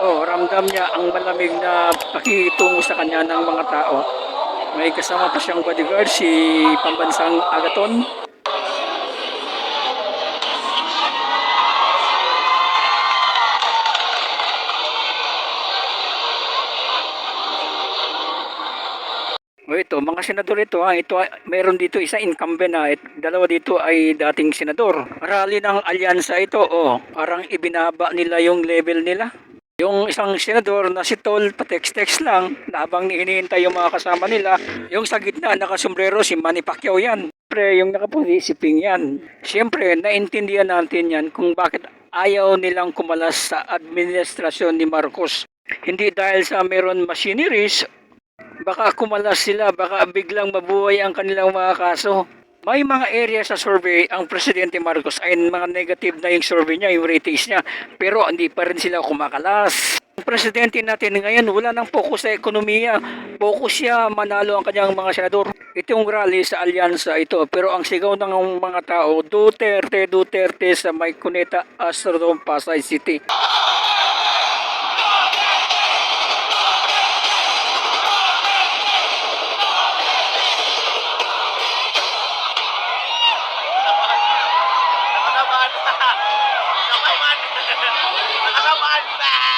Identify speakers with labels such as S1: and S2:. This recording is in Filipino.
S1: Oh, ramdam niya ang malamig na pakitungo sa kanya ng mga tao. May kasama pa siyang bodyguard, si Pambansang Agaton. O ito, mga senador ito, ha, ito ay- meron dito isa incumbent na, at dalawa dito ay dating senador. Rally ng alyansa ito, oh, parang ibinaba nila yung level nila. Yung isang senador na si Tol, pa-text-text lang, na habang hinihintay yung mga kasama nila, yung sa gitna, nakasombrero, si Manny Pacquiao yan. Siyempre, yung nakaputi, si yan. Siyempre, naintindihan natin yan kung bakit ayaw nilang kumalas sa administrasyon ni Marcos. Hindi dahil sa meron machineries baka kumalas sila, baka biglang mabuhay ang kanilang mga kaso. May mga area sa survey ang Presidente Marcos ay mga negative na yung survey niya, yung ratings niya. Pero hindi pa rin sila kumakalas. Ang Presidente natin ngayon wala nang focus sa ekonomiya. Focus siya manalo ang kanyang mga senador. Itong rally sa alyansa ito. Pero ang sigaw ng mga tao, Duterte, Duterte sa May Cuneta, Astrodome, Pasay City.
S2: Goodbye.